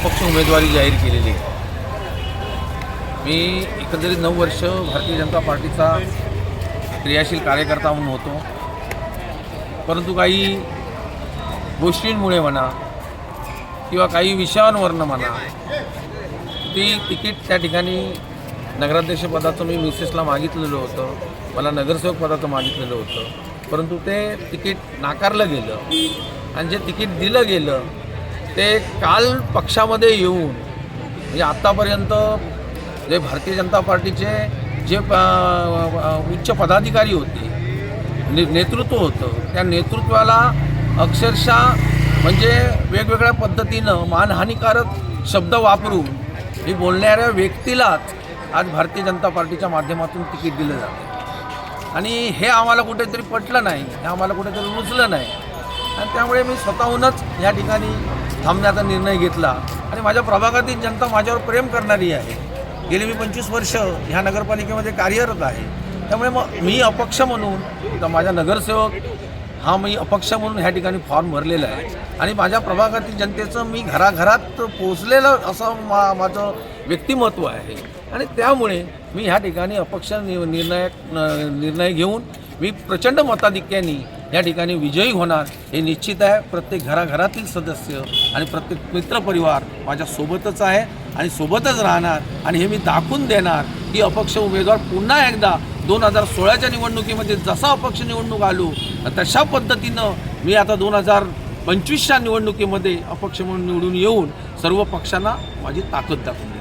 अपक्ष उमेदवारी जाहीर केलेली. आहे मी एकंदरीत नऊ वर्ष भारतीय जनता पार्टीचा क्रियाशील कार्यकर्ता म्हणून होतो. परंतु काही गोष्टींमुळे म्हणा किंवा काही विषयांवरनं म्हणा ती तिकीट त्या ठिकाणी नगराध्यक्षपदाचं मी मिसेसला मागितलेलं होतं. मला नगरसेवक पदाचं मागितलेलं होतं. परंतु ते तिकीट नाकारलं गेलं. आणि जे तिकीट दिलं गेलं ते काल पक्षामध्ये येऊन म्हणजे आत्तापर्यंत जे भारतीय जनता पार्टीचे जे उच्च पदाधिकारी होते ने नेतृत्व होतं त्या नेतृत्वाला अक्षरशः म्हणजे वेगवेगळ्या पद्धतीनं मानहानिकारक शब्द वापरून ही बोलणाऱ्या व्यक्तीलाच आज भारतीय जनता पार्टीच्या माध्यमातून तिकीट दिलं जातं. आणि हे आम्हाला कुठेतरी पटलं नाही हे आम्हाला कुठेतरी रुचलं नाही. आणि त्यामुळे मी स्वतःहूनच या ठिकाणी थांबण्याचा निर्णय घेतला. आणि माझ्या प्रभागातील जनता माझ्यावर प्रेम करणारी आहे. गेली मी पंचवीस वर्ष ह्या नगरपालिकेमध्ये कार्यरत आहे. त्यामुळे मग मी अपक्ष म्हणून तर माझा नगरसेवक हा मी अपक्ष म्हणून ह्या ठिकाणी फॉर्म भरलेला आहे. आणि माझ्या प्रभागातील जनतेचं मी घराघरात पोचलेलं असं मा माझं व्यक्तिमत्व आहे. आणि त्यामुळे मी ह्या ठिकाणी अपक्ष नि निर्णायक न- निर्णय घेऊन मी प्रचंड मताधिक्याने या ठिकाणी विजयी होणार हे निश्चित आहे. प्रत्येक घराघरातील सदस्य आणि प्रत्येक मित्रपरिवार माझ्या सोबतच आहे आणि सोबतच राहणार आणि हे मी दाखवून देणार की अपक्ष उमेदवार पुन्हा एकदा दोन हजार सोळाच्या निवडणुकीमध्ये जसा अपक्ष निवडणूक आलो तशा पद्धतीनं मी आता दोन हजार पंचवीसच्या निवडणुकीमध्ये अपक्ष म्हणून निवडून येऊन सर्व पक्षांना माझी ताकद दाखवली